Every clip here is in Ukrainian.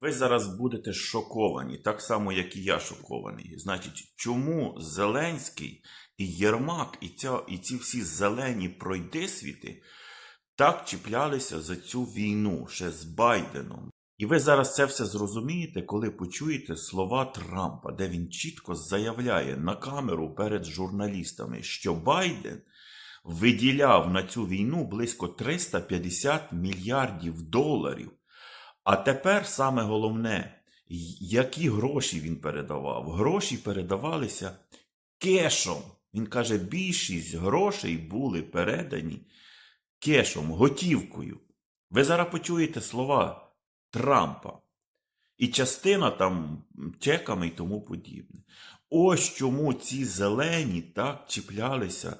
Ви зараз будете шоковані, так само, як і я шокований. Значить, чому Зеленський і Єрмак, і, ця, і ці всі зелені пройдисвіти так чіплялися за цю війну ще з Байденом? І ви зараз це все зрозумієте, коли почуєте слова Трампа, де він чітко заявляє на камеру перед журналістами, що Байден виділяв на цю війну близько 350 мільярдів доларів. А тепер саме головне, які гроші він передавав. Гроші передавалися кешом. Він каже, більшість грошей були передані кешом, готівкою. Ви зараз почуєте слова Трампа. І частина там чеками і тому подібне. Ось чому ці зелені так чіплялися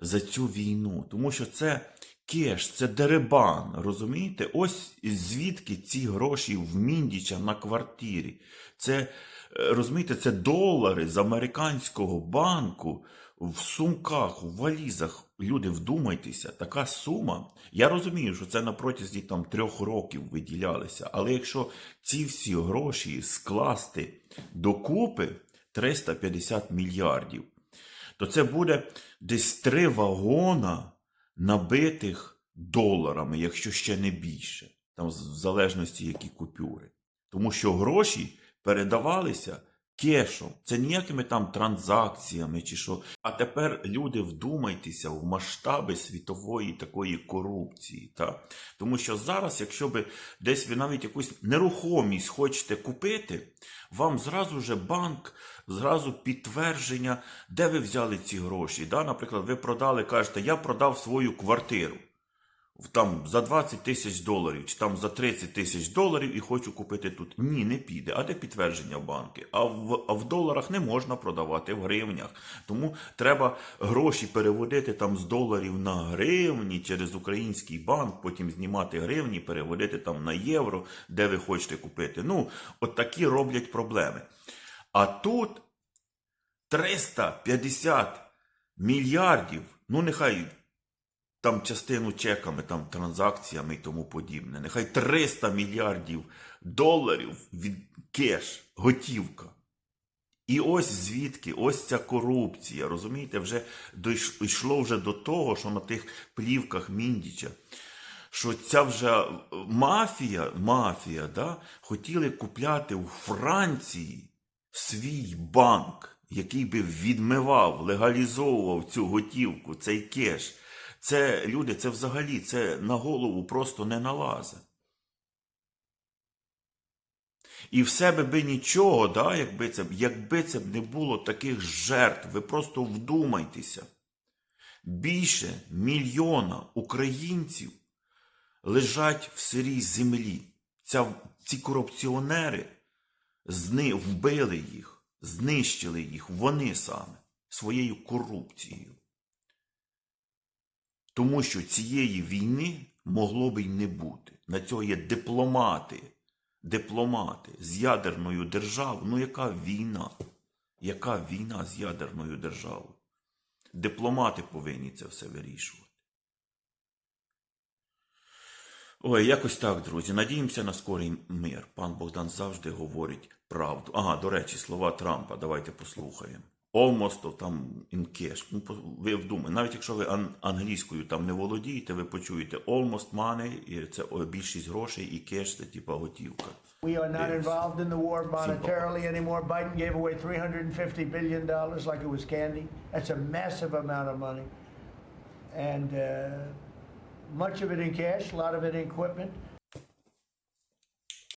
за цю війну. Тому що це кеш, це деребан. Розумієте? Ось звідки ці гроші в Міндіча на квартирі. Це, е, розумієте, це долари з американського банку в сумках, в валізах. Люди, вдумайтеся, така сума. Я розумію, що це на протязі там трьох років виділялися, але якщо ці всі гроші скласти докупи 350 мільярдів, то це буде десь три вагона набитих доларами, якщо ще не більше, там в залежності які купюри. Тому що гроші передавалися кешом. Це ніякими там транзакціями чи що. А тепер люди вдумайтеся в масштаби світової такої корупції. Та? Тому що зараз, якщо би десь ви навіть якусь нерухомість хочете купити, вам зразу же банк, зразу підтвердження, де ви взяли ці гроші. Да? Наприклад, ви продали, кажете, я продав свою квартиру там за 20 тисяч доларів, чи там за 30 тисяч доларів і хочу купити тут. Ні, не піде. А де підтвердження в банки? А в, а в доларах не можна продавати в гривнях. Тому треба гроші переводити там з доларів на гривні через український банк, потім знімати гривні, переводити там на євро, де ви хочете купити. Ну, от такі роблять проблеми. А тут 350 мільярдів, ну нехай там частину чеками, там транзакціями і тому подібне. Нехай 300 мільярдів доларів від кеш, готівка. І ось звідки, ось ця корупція, розумієте, вже дійш- йшло вже до того, що на тих плівках Міндіча, що ця вже мафія, мафія, да, хотіли купляти у Франції свій банк, який би відмивав, легалізовував цю готівку, цей кеш. Це люди, це взагалі це на голову просто не налазить. І в себе би нічого, да, якби це, якби це б не було таких жертв, ви просто вдумайтеся. Більше мільйона українців лежать в сирій землі. Ця, ці корупціонери зни, вбили їх, знищили їх, вони саме своєю корупцією. Тому що цієї війни могло би й не бути. На цього є дипломати, дипломати з ядерною державою. Ну яка війна? Яка війна з ядерною державою? Дипломати повинні це все вирішувати. Ой, якось так, друзі. Надіємося на скорий мир. Пан Богдан завжди говорить правду. Ага, до речі, слова Трампа. Давайте послухаємо. Almost of там in cash. Ну, ви вдумайте, навіть якщо ви ан- англійською там не володієте, ви почуєте almost money, і це о, більшість грошей, і cash це типа готівка. We are not involved in the war monetarily anymore. Biden gave away $350 billion dollars like it was candy. That's a massive amount of money. And uh, much of it in cash, a lot of it in equipment.